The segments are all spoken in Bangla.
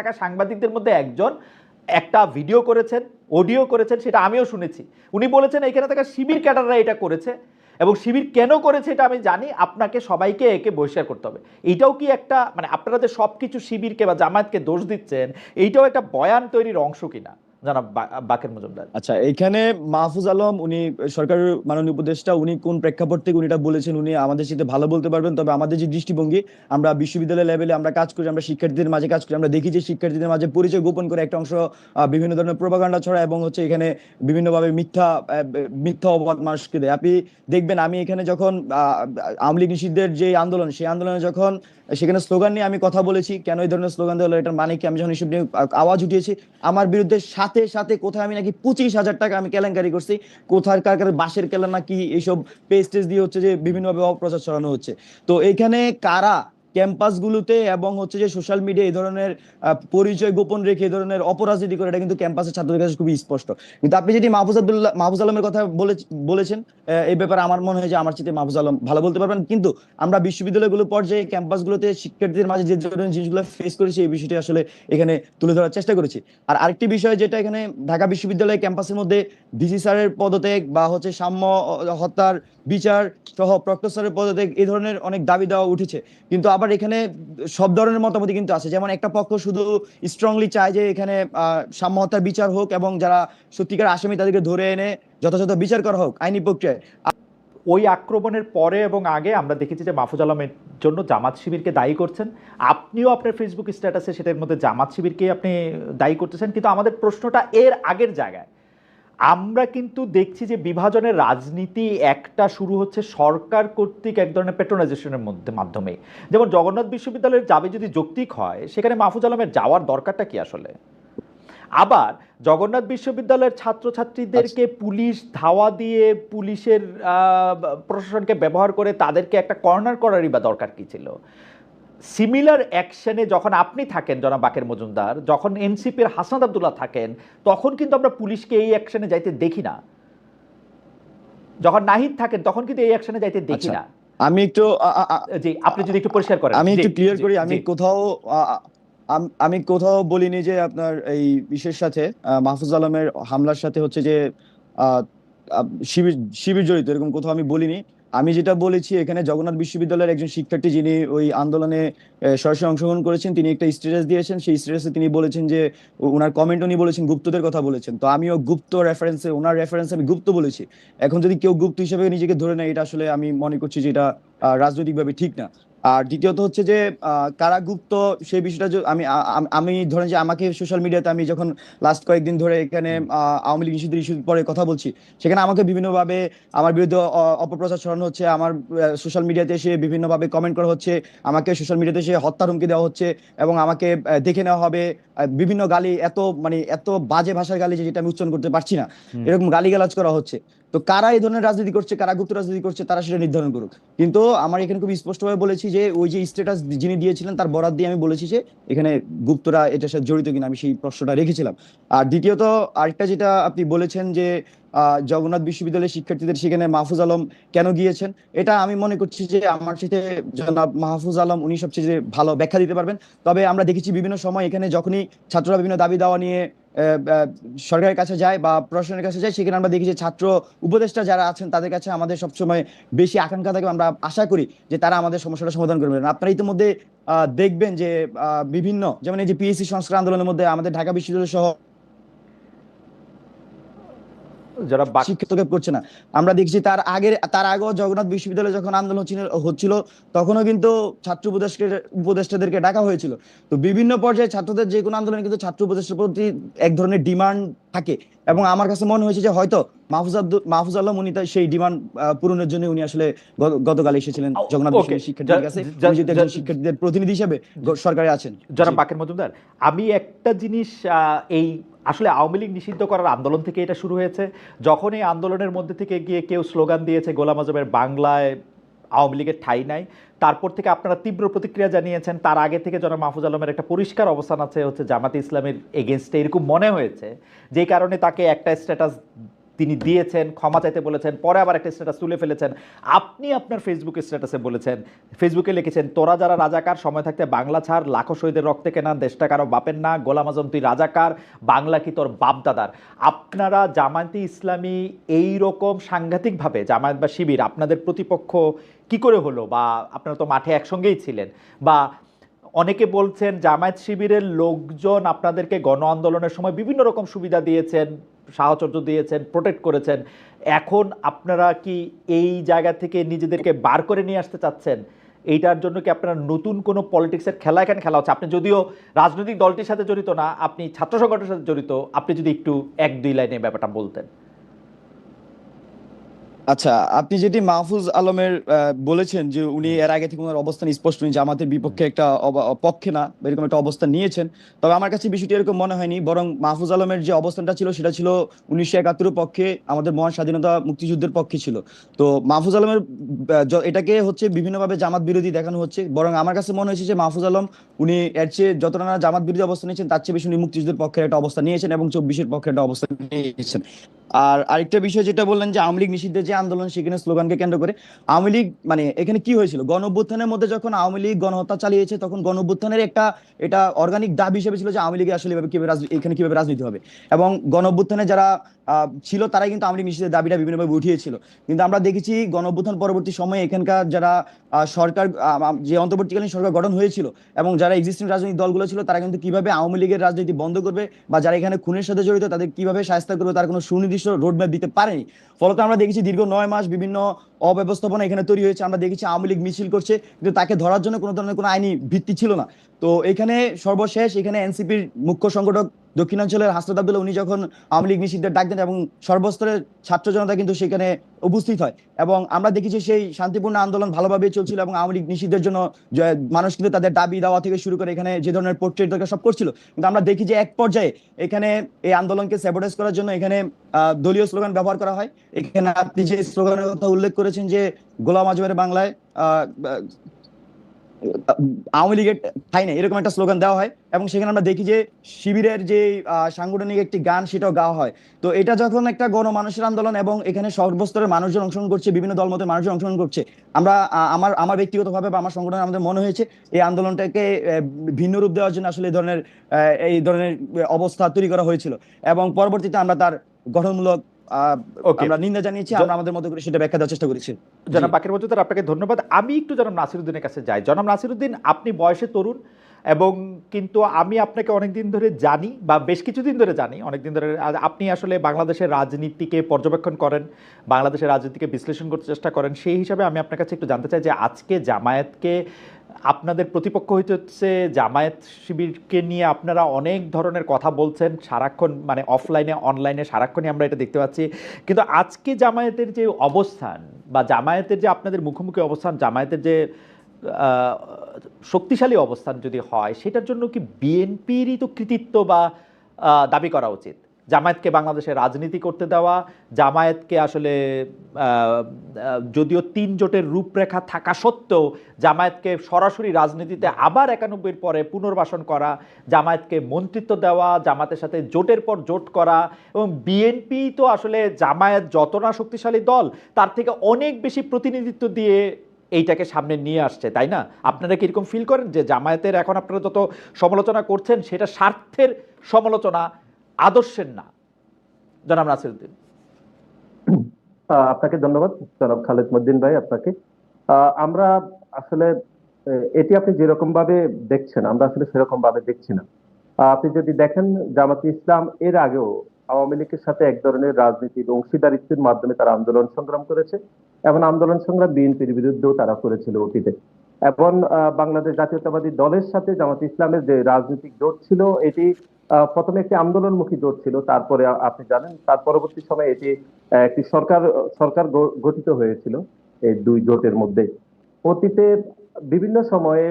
থাকা সাংবাদিকদের মধ্যে একজন একটা ভিডিও করেছেন অডিও করেছেন, সেটা আমিও শুনেছি। উনি বলেছেন, এখানে থাকা শিবির ক্যাডাররা এটা করেছে এবং শিবির কেন করেছে এটা আমি জানি, আপনাকে সবাইকে একে বহিষ্কার করতে হবে। এইটাও কি একটা মানে আপনারা যে সব কিছু শিবিরকে বা জামায়াতকে দোষ দিচ্ছেন, এইটাও একটা বয়ান তৈরির অংশ কিনা? জানাব বাকের মজুমদার। আচ্ছা এখানে মাহফুজ আলম, উনি মাননীয় উপদেষ্টা, উনি কোন প্রেক্ষাপট থেকে উনি এটা বলেছেন, উনি আমাদের সাথে ভালো বলতে পারবেন, তবে আমাদের যে দৃষ্টিভঙ্গি, আমরা বিশ্ববিদ্যালয় লেভেলে আমরা কাজ করি, আমরা শিক্ষার্থীদের মাঝে কাজ করি, আমরা দেখি যে শিক্ষার্থীদের মাঝে পরিচয় গোপন করে একটা অংশ বিভিন্ন ধরনের প্রোপাগান্ডা ছড়া এবং হচ্ছে এখানে বিভিন্নভাবে মিথ্যা মিথ্যা মানুষকে দেয়। আপনি দেখবেন, আমি এখানে যখন আওয়ামী লীগ নিষিদ্ধের যে আন্দোলন, সেই আন্দোলনে যখন, সেখানে স্লোগান নিয়ে আমি কথা বলেছি, কেন এই ধরনের স্লোগান দেওয়া এটার মানে কি? আমি যখন এসব নিয়ে আওয়াজ উঠিয়েছি, আমার বিরুদ্ধে সাথে সাথে কোথায় আমি নাকি পঁচিশ হাজার টাকা আমি কেলেঙ্কারি করছি? কোথায় কার কার বাসের কেলা নাকি এইসব পেজ টেজ দিয়ে হচ্ছে যে বিভিন্নভাবে অপপ্রচার ছড়ানো হচ্ছে? তো এখানে কারা ক্যাম্পাসগুলোতে এবং হচ্ছে যে সোশ্যাল মিডিয়া এই ধরনের পরিচয় গোপন রেখে এই ধরনের অপরাজনীতি করে, এটা কিন্তু ক্যাম্পাসের ছাত্রদের কাছে খুবই স্পষ্ট। কিন্তু আপনি যদি মাহফুজ আব্দুল্লাহ, মাহফুজ আলমের কথা বলে, বলেছেন এই ব্যাপারে আমার মনে হয় যে আমার চিতে মাহফুজ আলম ভালো বলতে পারবেন। কিন্তু আমরা বিশ্ববিদ্যালয়গুলো পর্যায়ে ক্যাম্পাসগুলোতে শিক্ষার্থীদের মাঝে যে ধরনের জিনিসগুলো ফেস করেছি, এই বিষয়টি আসলে এখানে তুলে ধরার চেষ্টা করেছি। আর আরেকটি বিষয় যেটা এখানে ঢাকা বিশ্ববিদ্যালয় ক্যাম্পাসের মধ্যে ডিসি স্যারের পদত্যাগ বা হচ্ছে সাম্য, হত্যার বিচার সহ প্রক্টর স্যারের পদত্যাগ, এই ধরনের অনেক দাবি দেওয়া উঠেছে। কিন্তু আবার এখানে সব ধরনের মতামত কিন্তু আছে। যেমন একটা পক্ষ শুধু স্ট্রংলি চায় যে এখানে আহ, বিচার হোক এবং যারা সত্যিকার আসামি তাদেরকে ধরে এনে যথাযথ বিচার করা হোক আইনি প্রক্রিয়ায়। ওই আক্রমণের পরে এবং আগে আমরা দেখেছি যে মাহফুজ আলমের জন্য জামাত শিবিরকে দায়ী করছেন। আপনিও আপনার ফেসবুক স্ট্যাটাসে সেটার মধ্যে জামাত শিবিরকে আপনি দায়ী করতেছেন। কিন্তু আমাদের প্রশ্নটা এর আগের জায়গায়। আমরা কিন্তু দেখছি যে বিভাজনের রাজনীতি একটা শুরু হচ্ছে সরকার কর্তৃক এক ধরনের পেট্রোনাইজেশনের মধ্যে মাধ্যমে। যেমন জগন্নাথ বিশ্ববিদ্যালয়ের যাবে যদি যৌক্তিক হয় সেখানে মাহফুজ আলমের যাওয়ার দরকারটা কি আসলে? আবার জগন্নাথ বিশ্ববিদ্যালয়ের ছাত্রছাত্রীদেরকে পুলিশ ধাওয়া দিয়ে পুলিশের প্রশাসনকে ব্যবহার করে তাদেরকে একটা কর্নার করারই বা দরকার কি ছিল? সিমিলার অ্যাকশনে যখন আপনি থাকেন জনাব বাকের মজুমদার যখন এনসিপির হাসান আবদুল্লাহ থাকেন তখন কিন্তু আমরা পুলিশকে এই অ্যাকশনে যাইতে দেখি না। যখন নাহিদ থাকেন তখন কিন্তু এই অ্যাকশনে যাইতে দেখি আচ্ছা। না। আমি একটু জি আপনি যদি একটু পরিষ্কার করেন। আমি একটু ক্লিয়ার করি আমি কোথাও আম- কোথাও বলিনি যে আপনার এই বিশেষ সাথে মাহফুজ আলমের হামলার সাথে হচ্ছে যে শিবির শিবির জড়িত এরকম কোথাও আমি বলিনি। আমি যেটা বলেছি, এখানে জগন্নাথ বিশ্ববিদ্যালয়ের একজন শিক্ষার্থী যিনি ওই আন্দোলনে সরাসরি অংশগ্রহণ করেছেন, তিনি একটা স্টেটাস দিয়েছেন। সেই স্ট্যাটাসে তিনি বলেছেন যে ওনার কমেন্ট উনি বলেছেন, গুপ্তদের কথা বলেছেন। তো আমিও গুপ্ত রেফারেন্সে ওনার রেফারেন্সে আমি গুপ্ত বলেছি। এখন যদি কেউ গুপ্ত হিসেবে নিজেকে ধরে নেয়, এটা আসলে আমি মনে করছি যে এটা রাজনৈতিকভাবে ঠিক না। আর দ্বিতীয়ত হচ্ছে যে আহ, কারা গুপ্ত সেই বিষয়টা আমি আমি ধরেন যে আমাকে সোশ্যাল মিডিয়াতে আমি যখন লাস্ট কয়েকদিন ধরে এখানে আওয়ামী লীগ নিষিদ্ধের ইস্যুর পরে কথা বলছি সেখানে আমাকে বিভিন্নভাবে আমার বিরুদ্ধে অপপ্রচার ছড়ানো হচ্ছে আমার সোশ্যাল মিডিয়াতে এসে বিভিন্নভাবে কমেন্ট করা হচ্ছে আমাকে সোশ্যাল মিডিয়াতে এসে হত্যার হুমকি দেওয়া হচ্ছে এবং আমাকে দেখে নেওয়া হবে বিভিন্ন গালি এত মানে এত বাজে ভাষার গালি যে যেটা আমি উচ্চারণ করতে পারছি না। এরকম গালিগালাজ করা হচ্ছে। তো কারা এই ধরনের রাজনীতি করছে, কারা গুপ্ত রাজনীতি করছে, তারা সেটা নির্ধারণ করুক। কিন্তু আমার এখানে খুব স্পষ্টভাবে বলেছি যে, ওই যে স্টেটাস যিনি দিয়েছিলেন, তার বরাদ দিয়ে আমি বলেছি যে, এখানে গুপ্তরা এটার সাথে জড়িত কিনা, আমি সেই প্রশ্নটা রেখেছিলাম। আর দ্বিতীয়ত, আরেকটা যেটা আপনি বলেছেন যে জগন্নাথ বিশ্ববিদ্যালয়ের শিক্ষার্থীদের সেখানে মাহফুজ আলম কেন গিয়েছেন? এটা আমি মনে করছি যে আমার সাথে জনাব মাহফুজ আলম, উনি সবচেয়ে ভালো ব্যাখ্যা দিতে পারবেন। তবে আমরা দেখেছি বিভিন্ন সময় এখানে যখনই ছাত্ররা বিভিন্ন দাবি দাওয়া নিয়ে সরকারের কাছে যায় বা প্রশাসনের কাছে যায়, সেখানে আমরা দেখি যে ছাত্র উপদেষ্টা যারা আছেন, তাদের কাছে আমাদের সবসময় বেশি আকাঙ্ক্ষা থাকে। আমরা আশা করি যে তারা আমাদের সমস্যাটা সমাধান করবেন আপনারা ইতিমধ্যে দেখবেন যে বিভিন্ন, যেমন এই যে পিএসসি সংস্কার আন্দোলনের মধ্যে আমাদের ঢাকা বিশ্ববিদ্যালয় সহ যারা শিক্ষিতকে করছে না। আমরা দেখছি তার আগের তার আগেও জগন্নাথ বিশ্ববিদ্যালয়ে যখন আন্দোলন হচ্ছিল তখনও কিন্তু ছাত্র উপদেষ্টা উপদেষ্টাদেরকে ডাকা হয়েছিল। তো বিভিন্ন পর্যায়ে ছাত্রদের যে কোনো আন্দোলনে কিন্তু ছাত্র উপদেষ্টার প্রতি এক ধরনের ডিমান্ড থাকে। এবং আমার কাছে মনে হয়েছে যে হয়তো মাহফুজ আব্দুল মাহফুজ আলম উনি সেই ডিমান্ড পূরণের জন্য উনি আসলে গতকাল এসেছিলেন জগন্নাথ শিক্ষার্থীদের কাছে। শিক্ষার্থীদের প্রতিনিধি হিসেবে সরকারে আছেন। যারা বাকের মজুমদার আমি একটা জিনিস এই আসলে আওয়ামী লীগ নিষিদ্ধ করার আন্দোলন থেকে এটা শুরু হয়েছে। যখন এই আন্দোলনের মধ্যে থেকে গিয়ে কেউ স্লোগান দিয়েছে, গোলাম আজমের বাংলায় আওয়ামী লীগের ঠাই নাই, তারপর থেকে আপনারা তীব্র প্রতিক্রিয়া জানিয়েছেন, তার আগে থেকে যেন মাহফুজ আলমের একটা পরিষ্কার অবস্থান আছে হচ্ছে জামাতে ইসলামের এগেনস্টে এরকম মনে হয়েছে। যেই কারণে তাকে একটা স্ট্যাটাস তিনি দিয়েছেন, ক্ষমা চাইতে বলেছেন, পরে আবার একটা স্ট্যাটাস তুলে ফেলেছেন। আপনি আপনার ফেসবুক স্ট্যাটাসে বলেছেন। ফেসবুকে লিখেছেন, তোরা যারা রাজাকার, সময় থাকতে বাংলা ছাড়, লাখো শহীদের রক্তে কেনা দেশটা কারও বাপের না, গোলাম আজম, তুই রাজাকার, বাংলা কি তোর বাপদাদার? আপনারা জামায়াতে ইসলামী এই রকম সাংঘাতিকভাবে, জামায়াত বা শিবির, আপনাদের প্রতিপক্ষ কি করে হলো? বা আপনারা তো মাঠে একসঙ্গেই ছিলেন। বা অনেকে বলছেন জামায়াত শিবিরের লোকজন আপনাদেরকে গণ আন্দোলনের সময় বিভিন্ন রকম সুবিধা দিয়েছেন, সাহচর্য দিয়েছেন প্রোটেক্ট করেছেন। এখন আপনারা কি এই জায়গা থেকে নিজেদেরকে বার করে নিয়ে আসতে চাচ্ছেন? এইটার জন্য কি আপনারা নতুন কোনো পলিটিক্সের খেলা এখানে খেলা হচ্ছে? আপনি যদিও রাজনৈতিক দলটির সাথে জড়িত না, আপনি ছাত্র সংগঠনের সাথে জড়িত, আপনি যদি একটু এক দুই লাইনে ব্যাপারটা বলতেন। আচ্ছা আপনি যেটি মাহফুজ আলমের বলেছেন যে উনি এর আগে থেকে ওনার অবস্থান স্পষ্ট উনি জামাতের বিপক্ষে একটা পক্ষে না এরকম একটা অবস্থান নিয়েছেন। তবে আমার কাছে বিষয়টি এরকম মনে হয়নি বরং মাহফুজ আলমের যে অবস্থানটা ছিল সেটা ছিল উনিশশো একাত্তরের পক্ষে আমাদের মহান স্বাধীনতা মুক্তিযুদ্ধের পক্ষে ছিল। তো মাহফুজ আলমের এটাকে হচ্ছে বিভিন্নভাবে জামাত বিরোধী দেখানো হচ্ছে বরং আমার কাছে মনে হয়েছে যে মাহফুজ আলম উনি এর চেয়ে যতটা না জামাত বিরোধী অবস্থান নিয়েছেন তার চেয়ে বেশি উনি মুক্তিযুদ্ধের পক্ষে একটা অবস্থান নিয়েছেন এবং চব্বিশের পক্ষে একটা অবস্থান নিয়েছেন। আর আরেকটা বিষয় যেটা বললেন যে আওয়ামী লীগ নিষিদ্ধের যে আন্দোলন, সেখানে স্লোগানকে কেন্দ্র করে আওয়ামী লীগ মানে এখানে কি হয়েছিল? গণ মধ্যে যখন আওয়ামী লীগ গণহত্যা চালিয়েছে, তখন গণ একটা, এটা অর্গানিক দাবি হিসেবে ছিল যে আওয়ামী লীগে আসলে এখানে কীভাবে রাজনীতি হবে। এবং গণ যারা ছিল তারাই কিন্তু আওয়ামী লীগ দাবিটা বিভিন্নভাবে উঠিয়েছিল। কিন্তু আমরা দেখেছি গণঅভ্যুত্থান পরবর্তী সময়ে এখানকার যারা সরকার যে অন্তর্বর্তীকালীন সরকার গঠন হয়েছিল এবং যারা এক্সিস্টিং রাজনৈতিক দলগুলো ছিল, তারা কিন্তু কীভাবে আওয়ামী লীগের রাজনীতি বন্ধ করবে বা যারা এখানে খুনের সাথে জড়িত, তাদের কীভাবে সাহায্য করবে, তার কোনো সুনির্দিষ্ট রোডম্যাপ দিতে পারেনি। ফলত আমরা দেখেছি দীর্ঘ নয় মাস বিভিন্ন অব্যবস্থাপনা এখানে তৈরি হয়েছে, আমরা দেখেছি আওয়ামী লীগ মিছিল করছে, কিন্তু তাকে ধরার জন্য কোনো ধরনের কোনো আইনি ভিত্তি ছিল না। তো এখানে সর্বশেষ এখানে এনসিপির মুখ্য সংগঠক দক্ষিণাঞ্চলের হাসনাত আব্দুল্লাহ, উনি যখন আওয়ামী লীগ নিষিদ্ধের ডাক দেন এবং সর্বস্তরের ছাত্র জনতা কিন্তু সেখানে উপস্থিত হয়। এবং আমরা দেখি যে সেই শান্তিপূর্ণ আন্দোলন ভালোভাবে চলছিল এবং আওয়ামী লীগ নিষিদ্ধের জন্য মানুষ কিন্তু তাদের দাবি দেওয়া থেকে শুরু করে এখানে যে ধরনের পোর্ট্রেট দরকার সব করছিল। কিন্তু আমরা দেখি যে এক পর্যায়ে এখানে এই আন্দোলনকে স্যাবোটাইজ করার জন্য এখানে দলীয় স্লোগান ব্যবহার করা হয়। এখানে আপনি যে স্লোগানের কথা উল্লেখ করেছেন যে, গোলাম আজমের বাংলায় আওয়ামী লীগের ঠাই নেই, এরকম একটা স্লোগান দেওয়া হয় এবং সেখানে আমরা দেখি যে শিবিরের যে সাংগঠনিক একটি গান সেটাও গাওয়া হয় তো এটা যখন একটা গণমানুষের আন্দোলন এবং এখানে সর্বস্তরের মানুষজন অংশগ্রহণ করছে, বিভিন্ন দল দলমতের মানুষজন অংশগ্রহণ করছে, আমরা আমার আমার ব্যক্তিগতভাবে বা আমার সংগঠনে আমাদের মনে হয়েছে, এই আন্দোলনটাকে ভিন্ন রূপ দেওয়ার জন্য আসলে এই ধরনের এই ধরনের অবস্থা তৈরি করা হয়েছিল এবং পরবর্তীতে আমরা তার গঠনমূলক. আমরা নিন্দা জানিয়েছি আমরা আমাদের মতো করে সেটা ব্যাখ্যা দেওয়ার চেষ্টা করেছি। জনাব বাকির মজুদার আপনাকে ধন্যবাদ। আমি একটু জনাব নাসিরুদ্দিনের কাছে যাই। জনাব নাসিরুদ্দিন আপনি বয়সে তরুণ এবং কিন্তু আমি আপনাকে অনেক দিন ধরে জানি বা বেশ কিছুদিন ধরে জানি অনেক দিন ধরে আপনি আসলে বাংলাদেশের রাজনীতিকে পর্যবেক্ষণ করেন বাংলাদেশের রাজনীতিকে বিশ্লেষণ করতে চেষ্টা করেন সেই হিসাবে আমি আপনার কাছে একটু জানতে চাই যে আজকে জামায়াতকে আপনাদের প্রতিপক্ষ হইতে হচ্ছে জামায়াত শিবিরকে নিয়ে আপনারা অনেক ধরনের কথা বলছেন, সারাক্ষণ মানে অফলাইনে অনলাইনে সারাক্ষণই আমরা এটা দেখতে পাচ্ছি। কিন্তু আজকে জামায়াতের যে অবস্থান বা জামায়াতের যে আপনাদের মুখোমুখি অবস্থান, জামায়াতের যে শক্তিশালী অবস্থান যদি হয়, সেটার জন্য কি বিএনপিরই তো কৃতিত্ব বা দাবি করা উচিত? জামায়াতকে বাংলাদেশে রাজনীতি করতে দেওয়া, জামায়াতকে আসলে যদিও তিন জোটের রূপরেখা থাকা সত্ত্বেও জামায়াতকে সরাসরি রাজনীতিতে আবার একানব্বইয়ের পরে পুনর্বাসন করা, জামায়াতকে মন্ত্রিত্ব দেওয়া, জামাতের সাথে জোটের পর জোট করা এবং বিএনপি তো আসলে জামায়াত যত না শক্তিশালী দল, তার থেকে অনেক বেশি প্রতিনিধিত্ব দিয়ে এইটাকে সামনে নিয়ে আসছে, তাই না? আপনারা কি এরকম ফিল করেন যে জামায়াতের এখন আপনারা যত সমালোচনা করছেন, সেটা স্বার্থের সমালোচনা আদর্শের না। জনাব নাসিরুদ্দিন। আপনাকে ধন্যবাদ। জনাব খালেদ মদ্দিন ভাই, আপনাকে। আমরা আসলে এটি আপনি যেরকম ভাবে দেখছেন, আমরা আসলে সেরকম ভাবে দেখছি না। আপনি যদি দেখেন জামাত ইসলাম এর আগেও আওয়ামী লীগের সাথে এক ধরনের রাজনীতির অংশীদারিত্বের মাধ্যমে তারা আন্দোলন সংগ্রাম করেছে এবং আন্দোলন সংগ্রাম বিএনপির বিরুদ্ধেও তারা করেছিল অতীতে। এবং বাংলাদেশ জাতীয়তাবাদী দলের সাথে জামাত ইসলামের যে রাজনৈতিক জোট ছিল, এটি প্রথমে একটি আন্দোলনমুখী জোট ছিল, তারপরে আপনি জানেন, তার পরবর্তী সময়ে এটি একটি সরকার সরকার গঠিত হয়েছিল এই দুই জোটের মধ্যে। অতীতে বিভিন্ন সময়ে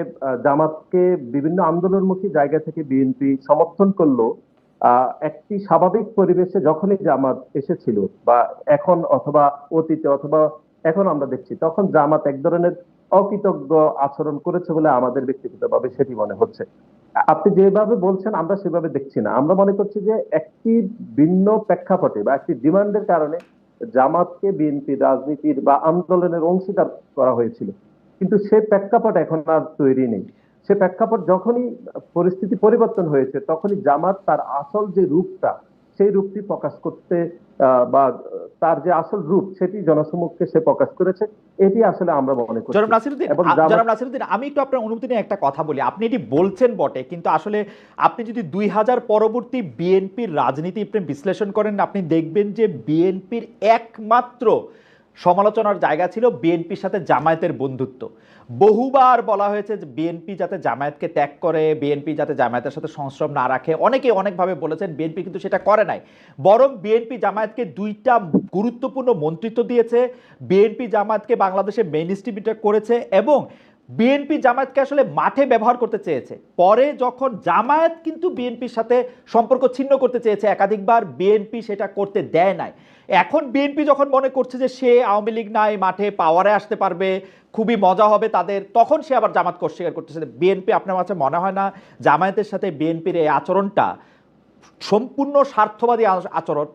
জামাতকে বিভিন্ন আন্দোলনমুখী জায়গা থেকে বিএনপি সমর্থন করল একটি স্বাভাবিক পরিবেশে যখনই জামাত এসেছিল বা এখন অথবা অতীতে অথবা এখন আমরা দেখছি, তখন জামাত এক ধরনের অকৃতজ্ঞ আচরণ করেছে বলে আমাদের ব্যক্তিগতভাবে সেটি মনে হচ্ছে। আপনি যেভাবে বলছেন, আমরা সেভাবে দেখছি না। আমরা মনে করছি যে একটি ভিন্ন প্রেক্ষাপটে বা একটি ডিমান্ডের কারণে জামাতকে বিএনপি রাজনীতির বা আন্দোলনের অংশীদার করা হয়েছিল। কিন্তু সে প্রেক্ষাপট এখন আর তৈরি নেই। সে প্রেক্ষাপট যখনই পরিস্থিতি পরিবর্তন হয়েছে, তখনই জামাত তার আসল যে রূপটা সেই রূপটি প্রকাশ করতে বা তার যে আসল রূপ সেটি জনসমক্ষে সে প্রকাশ করেছে এটি আসলে আমরা মনে করি জনাব নাসিরুদ্দিন জনাব নাসিরুদ্দিন আমি একটু আপনার অনুমতি নিয়ে একটা কথা বলি। আপনি এটি বলছেন বটে কিন্তু আসলে আপনি যদি দুই হাজার পরবর্তী বিএনপির রাজনীতি আপনি বিশ্লেষণ করেন আপনি দেখবেন যে বিএনপির একমাত্র সমালোচনার জায়গা ছিল বিএনপির সাথে জামায়াতের বন্ধুত্ব। বহুবার বলা হয়েছে যে বিএনপি যাতে জামায়াতকে ত্যাগ করে, বিএনপি যাতে জামায়াতের সাথে সংশ্রম না রাখে। অনেকে অনেকভাবে বলেছেন বিএনপি কিন্তু সেটা করে নাই। বরং বিএনপি জামায়াতকে দুইটা গুরুত্বপূর্ণ মন্ত্রিত্ব দিয়েছে। বিএনপি জামায়াতকে বাংলাদেশে মেইন ডিস্ট্রিবিউটর করেছে এবং বিএনপি জামায়াতকে আসলে মাঠে ব্যবহার করতে চেয়েছে। পরে যখন জামায়াত কিন্তু বিএনপির সাথে সম্পর্ক ছিন্ন করতে চেয়েছে, একাধিকবার বিএনপি সেটা করতে দেয় নাই। এখন বিএনপি যখন মনে করছে যে সে আওয়ামী লীগ নাই মাঠে পাওয়ারে আসতে পারবে খুবই মজা হবে তাদের তখন সে আবার জামাতকে অস্বীকার করতেছে বিএনপি আপনার কাছে মনে হয় না জামায়াতের সাথে বিএনপির এই আচরণটা সম্পূর্ণ স্বার্থবাদী আচরণ?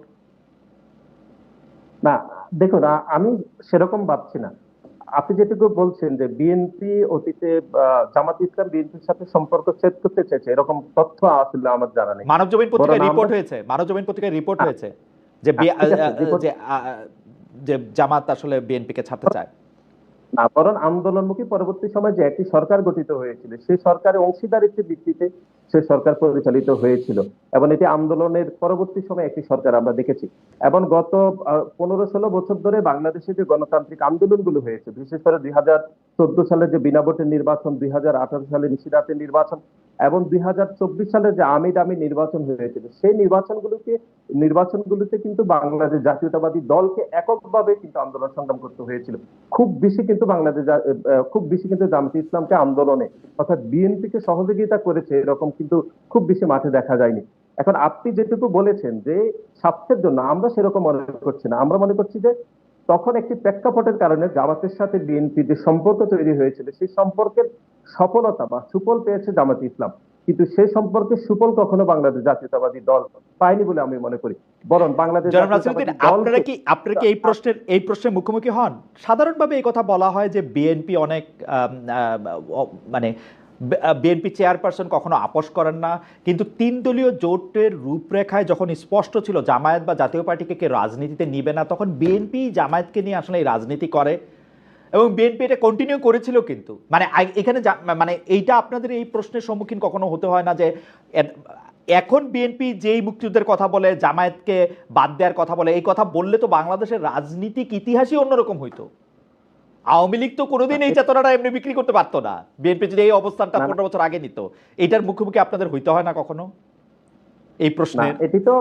না দেখুন আমি সেরকম ভাবছি না। আপনি যেটুকু বলছেন যে বিএনপি অতীতে জামাত ইসলাম বিএনপির সাথে সম্পর্ক ছেদ করতে চেয়েছে এরকম তথ্য আসলে আমার জানা নেই। মানব জমিন পত্রিকায় রিপোর্ট হয়েছে মানব জমিন পত্রিকায় রিপোর্ট হয়েছে। যে report- যে জামাত আসলে বিএনপিকে ছাড়তে চায়। না বরং আন্দোলনমুখী পরবর্তী সময় যে একটি সরকার গঠিত হয়েছিল সেই সরকারের অংশীদারিত্বের ভিত্তিতে সে সরকার পরিচালিত হয়েছিল এবং এটি আন্দোলনের পরবর্তী সময় একটি সরকার আমরা দেখেছি। এবং গত পনেরো ষোলো বছর ধরে বাংলাদেশে যে গণতান্ত্রিক আন্দোলনগুলো হয়েছে বিশেষ করে দুই হাজার চোদ্দ সালে যে বিনা ভোটের নির্বাচন দুই হাজার আঠারো সালে নিশিরাতের নির্বাচন এবং দুই হাজার চব্বিশ সালে যে আমি দামি নির্বাচন হয়েছিল সেই নির্বাচনগুলোকে নির্বাচনগুলোতে কিন্তু বাংলাদেশ জাতীয়তাবাদী দলকে এককভাবে কিন্তু আন্দোলন সংগ্রাম করতে হয়েছিল। খুব বেশি কিন্তু বাংলাদেশ খুব বেশি কিন্তু জামাতে ইসলামকে আন্দোলনে, অর্থাৎ বিএনপি কে সহযোগিতা করেছে এরকম কিন্তু খুব বেশি মাঠে দেখা যায়নি। এখন আপনি যেটুকু বলেছেন যে স্বার্থের জন্য আমরা সেরকম মনে করছি না। আমরা মনে করছি যে তখন একটি প্রেক্ষাপটের কারণে জামাতের সাথে বিএনপি যে সম্পর্ক তৈরি হয়েছিল, সেই সম্পর্কের সফলতা বা সুফল পেয়েছে জামাত ইসলাম। কিন্তু সেই সম্পর্কে সুফল কখনো বাংলাদেশ জাতীয়তাবাদী দল পায়নি বলে আমি মনে করি। বরং বাংলাদেশ আপনারা কি আপনারা কি এই প্রশ্নের এই প্রশ্নের মুখোমুখি হন? সাধারণভাবে এই কথা বলা হয় যে বিএনপি অনেক মানে বিএনপি চেয়ারপারসন কখনো আপোষ করেন না। কিন্তু তিন দলীয় জোটের রূপরেখায় যখন স্পষ্ট ছিল জামায়াত বা জাতীয় পার্টিকে কে রাজনীতিতে নিবে না তখন বিএনপি জামায়াতকে নিয়ে আসলে এই রাজনীতি করে। এবং বিএনপি এটা কন্টিনিউ করেছিল কিন্তু। মানে এখানে মানে এইটা আপনাদের এই প্রশ্নের সম্মুখীন কখনো হতে হয় না যে এখন বিএনপি যেই মুক্তিযুদ্ধের কথা বলে জামায়াতকে বাদ দেওয়ার কথা বলে এই কথা বললে তো বাংলাদেশের রাজনীতিক ইতিহাসই অন্যরকম হইতো। আওয়ামী লীগ তো কোনোদিন এই চেতনাটা এমনি বিক্রি করতে পারতো না। বিএনপি যদি এই অবস্থানটা। পনেরো বছর আগে নিত এইটার মুখোমুখি আপনাদের হইতে হয় না কখনো? এই না প্রশ্নের এটি তো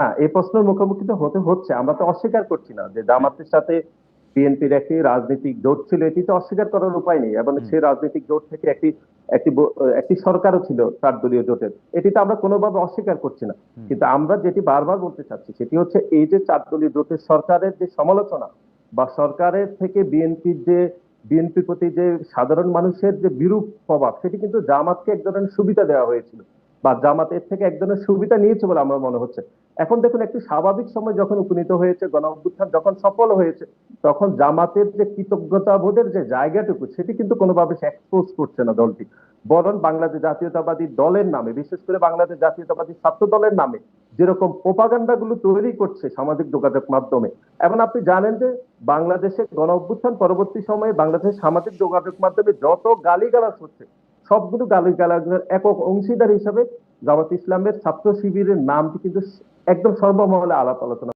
হ্যাঁ এই প্রশ্নের মুখোমুখি তো হতে হচ্ছে আমরা তো অস্বীকার করছি না যে জামাতের সাথে বিএনপির একটি রাজনৈতিক জোট ছিল এটি তো অস্বীকার করার উপায় নেই এবং। সেই রাজনৈতিক জোট থেকে একটি একটি একটি সরকারও ছিল চার দলীয় জোটের। এটি তো আমরা কোনোভাবে অস্বীকার করছি না। কিন্তু আমরা যেটি বারবার বলতে চাচ্ছি সেটি হচ্ছে এই যে চার দলীয় জোটের সরকারের যে সমালোচনা বা সরকারের থেকে বিএনপির যে বিএনপির প্রতি যে সাধারণ মানুষের যে বিরূপ প্রভাব সেটি কিন্তু জামাতকে এক ধরনের সুবিধা দেওয়া হয়েছিল। বা জামাতের থেকে এক ধরনের সুবিধা নিয়েছে বলে আমার মনে হচ্ছে। এখন দেখুন, একটি স্বাভাবিক সময় যখন উপনীত হয়েছে গণ অভ্যুত্থান যখন সফল হয়েছে, তখন জামাতের যে কৃতজ্ঞতা বোধের যে জায়গাটুকু, সেটি কিন্তু কোনোভাবে সে এক্সপোজ করছে না দলটি। বরং বাংলাদেশ জাতীয়তাবাদী দলের নামে, বিশেষ করে বাংলাদেশ জাতীয়তাবাদী ছাত্র দলের নামে, যেরকম প্রোপাগান্ডা গুলো তৈরি করছে সামাজিক যোগাযোগ মাধ্যমে। এবং আপনি জানেন যে বাংলাদেশে গণ অভ্যুত্থান পরবর্তী সময়ে বাংলাদেশের সামাজিক যোগাযোগ মাধ্যমে যত গালিগালাজ হচ্ছে সবগুলো গালি গালাগুলোর একক অংশীদার হিসাবে জামাত ইসলামের ছাত্র শিবিরের নামটি কিন্তু একদম সর্বমহলে আলাপ আলোচনা